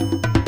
Bye.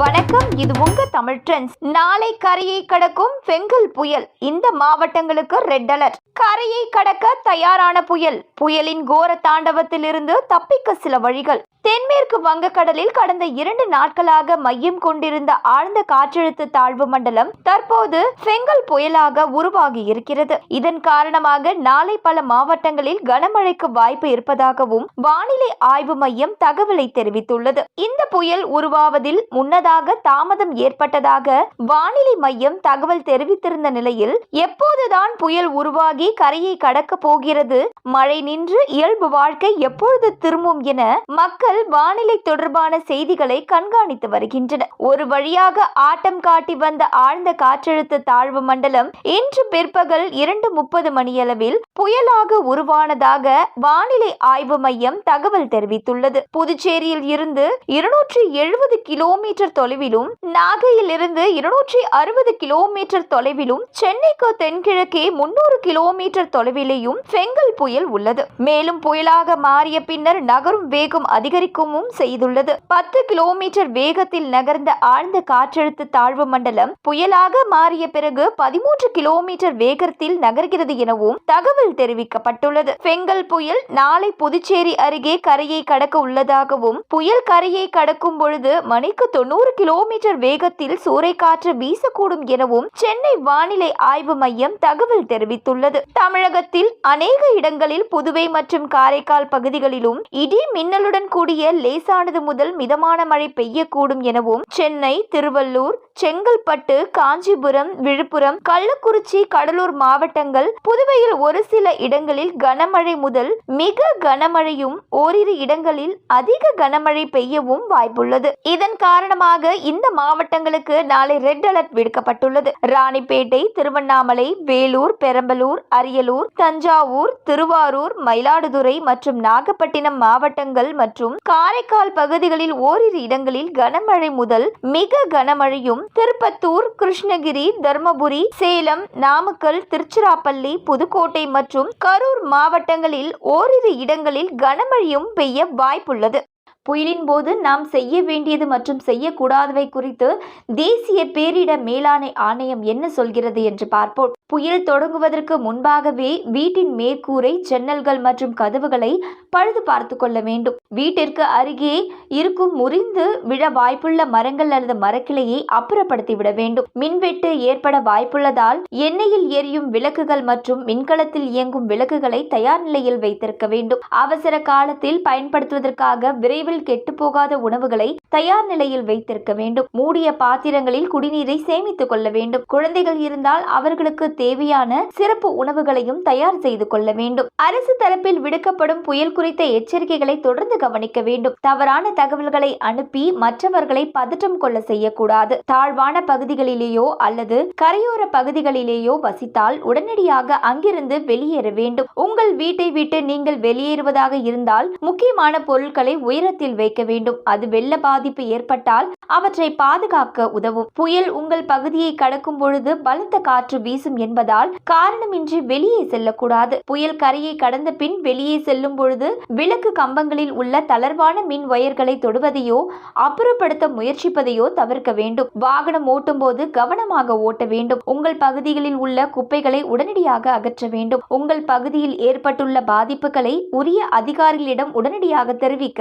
வணக்கம் இது உங்க தமிழ் ட்ரெண்ட்ஸ். நாளை கரையை கடக்கும் பெங்கல் புயல். இந்த மாவட்டங்களுக்கு ரெட் அலர்ட் கரையை கடக்க தயாரான புயல். புயலின் கோர தாண்டவத்திலிருந்து தப்பிக்க சில வழிகள். தென்மேற்கு வங்கக்கடலில் கடந்த இரண்டு நாட்களாக மையம் கொண்டிருந்த ஆழ்ந்த காற்றழுத்த தாழ்வு மண்டலம் தற்போது பெங்கல் புயலாக உருவாகி இருக்கிறது. இதன் காரணமாக நாளை பல மாவட்டங்களில் கனமழைக்கு வாய்ப்பு இருப்பதாகவும் வானிலை ஆய்வு மையம் தகவலை தெரிவித்துள்ளது. இந்த புயல் உருவாவதில் முன்னதாக தாமதம் ஏற்பட்டதாக வானிலை மையம் தகவல் தெரிவித்திருந்த நிலையில் எப்போதுதான் புயல் உருவாகி கரையை கடக்க போகிறது மழை நின்று இயல்பு வாழ்க்கை எப்பொழுது திரும்பும் என மக்கள் வானிலை தொடர்பான செய்திகளை கண்காணித்து வருகின்றனர். ஒரு வழியாக ஆட்டம் காட்டி வந்த ஆழ்ந்த காற்றழுத்த தாழ்வு மண்டலம் இன்று பிற்பகல் இரண்டு முப்பது மணியளவில் புயலாக உருவானதாக வானிலை ஆய்வு மையம் தகவல் தெரிவித்துள்ளது. புதுச்சேரியில் இருந்து இருநூற்றி எழுபது கிலோமீட்டர் தொலைவிலும் நாகையில் இருந்து இருநூற்றி அறுபது கிலோமீட்டர் தொலைவிலும் சென்னைக்கு தென்கிழக்கே முன்னூறு கிலோமீட்டர் தொலைவிலேயும் பெங்கல் புயல் உள்ளது. மேலும் புயலாக மாறிய பின்னர் நகரும் வேகம் அதிகரிக்கவும் செய்துள்ளது. பத்து கிலோமீட்டர் வேகத்தில் நகர்ந்த ஆழ்ந்த காற்றழுத்த தாழ்வு மண்டலம் புயலாக மாறிய பிறகு பதிமூன்று கிலோமீட்டர் வேகத்தில் நகர்கிறது எனவும் தகவல் தெரிவிக்கப்பட்டுள்ளது. பெங்கல் புயல் நாளை புதுச்சேரி அருகே கரையை கடக்க உள்ளதாகவும் புயல் கரையை கடக்கும் பொழுது மணிக்கு தொண்ணூறு கிலோமீட்டர் வேகத்தில் சூறைக்காற்று வீசக்கூடும் எனவும் சென்னை வானிலை ஆய்வு மையம் தகவல் தெரிவித்துள்ளது. தமிழகத்தில் அநேக இடங்களில் புதுவை மற்றும் காரைக்கால் பகுதிகளிலும் இடி மின்னலுடன் கூடிய லேசானது முதல் மிதமான மழை பெய்யக்கூடும் எனவும் சென்னை திருவள்ளூர் செங்கல்பட்டு காஞ்சிபுரம் விழுப்புரம் கள்ளக்குறிச்சி கடலூர் மாவட்டங்கள் புதுவையில் ஒரு சில இடங்களில் கனமழை முதல் மிக கனமழையும் ஓரிரு இடங்களில் அதிக கனமழை பெய்யவும் வாய்ப்புள்ளது. இதன் காரணமாக இந்த மாவட்டங்களுக்கு நாளை ரெட் அலர்ட் விடுக்கப்பட்டுள்ளது. ராணிப்பேட்டை திருவண்ணாமலை வேலூர் பெரம்பலூர் அரியலூர் தஞ்சாவூர் திருவாரூர் மயிலாடுதுறை மற்றும் நாகப்பட்டினம் மாவட்டங்கள் மற்றும் காரைக்கால் பகுதிகளில் ஓரிரு இடங்களில் கனமழை முதல் மிக கனமழையும் திருப்பத்தூர் கிருஷ்ணகிரி தருமபுரி சேலம் நாமக்கல் திருச்சிராப்பள்ளி புதுக்கோட்டை மற்றும் கரூர் மாவட்டங்களில் ஓரிரு இடங்களில் கனமழையும் பெய்ய வாய்ப்புள்ளது. புயலின் போது நாம் செய்ய வேண்டியது மற்றும் செய்யக்கூடாதவை குறித்து தேசிய பேரிட மேலாணை ஆணையம் என்ன சொல்கிறது என்று பார்ப்போம். புயல் தொடங்குவதற்கு முன்பாகவே வீட்டின் மேற்கூரை ஜன்னல்கள் மற்றும் கதவுகளை பழுது பார்த்து கொள்ள வேண்டும். வீட்டிற்கு அருகே இருக்கும் முறிந்து விழ வாய்ப்புள்ள மரங்கள் அல்லது மரக்கிளையை அப்புறப்படுத்தி விட வேண்டும். மின்வெட்டு ஏற்பட வாய்ப்புள்ளதால் எண்ணெயில் எரியும் விளக்குகள் மற்றும் மின்கலத்தில் இயங்கும் விளக்குகளை தயார் நிலையில் வைத்திருக்க வேண்டும். அவசர காலத்தில் பயன்படுத்துவதற்காக விரைவில் கெட்டுப்போகாத உணவுகளை தயார் நிலையில் வைத்திருக்க வேண்டும். மூடிய பாத்திரங்களில் குடிநீரை சேமித்துக் கொள்ள வேண்டும். குழந்தைகள் இருந்தால் அவர்களுக்கு தேவையான சிறப்பு உணவுகளையும் தயார் செய்து கொள்ள வேண்டும். அரசு தரப்பில் விடுக்கப்படும் புயல் குறித்த எச்சரிக்கைகளை தொடர்ந்து கவனிக்க வேண்டும். தவறான தகவல்களை அனுப்பி மற்றவர்களை பதற்றம் கொள்ள செய்யக்கூடாது. தாழ்வான பகுதிகளிலேயோ அல்லது கரையோர பகுதிகளிலேயோ வசித்தால் உடனடியாக அங்கிருந்து வெளியேற வேண்டும். உங்கள் வீட்டை விட்டு நீங்கள் வெளியேறுவதாக இருந்தால் முக்கியமான பொருட்களை உயரத்தில் வைக்க வேண்டும். அது வெள்ள பாதிப்பு ஏற்பட்டால் அவற்றை பாதுகாக்க உதவும். புயல் உங்கள் பகுதியை கடக்கும் பொழுது பலத்த காற்று வீசும் என்பதால் காரணமின்றி வெளியே செல்லக்கூடாது. புயல் கரையை கடந்த பின் வெளியே செல்லும் பொழுது விளக்கு கம்பங்களில் உள்ள தளர்வான மின் ஒயர்களை தொடுவதையோ அப்புறப்படுத்த முயற்சிப்பதையோ தவிர்க்க வேண்டும். வாகனம் ஓட்டும் போது கவனமாக ஓட்ட வேண்டும். உங்கள் பகுதிகளில் உள்ள குப்பைகளை உடனடியாக அகற்ற வேண்டும். உங்கள் பகுதியில் ஏற்பட்டுள்ள பாதிப்புகளை உரிய அதிகாரிகளிடம் உடனடியாக தெரிவிக்க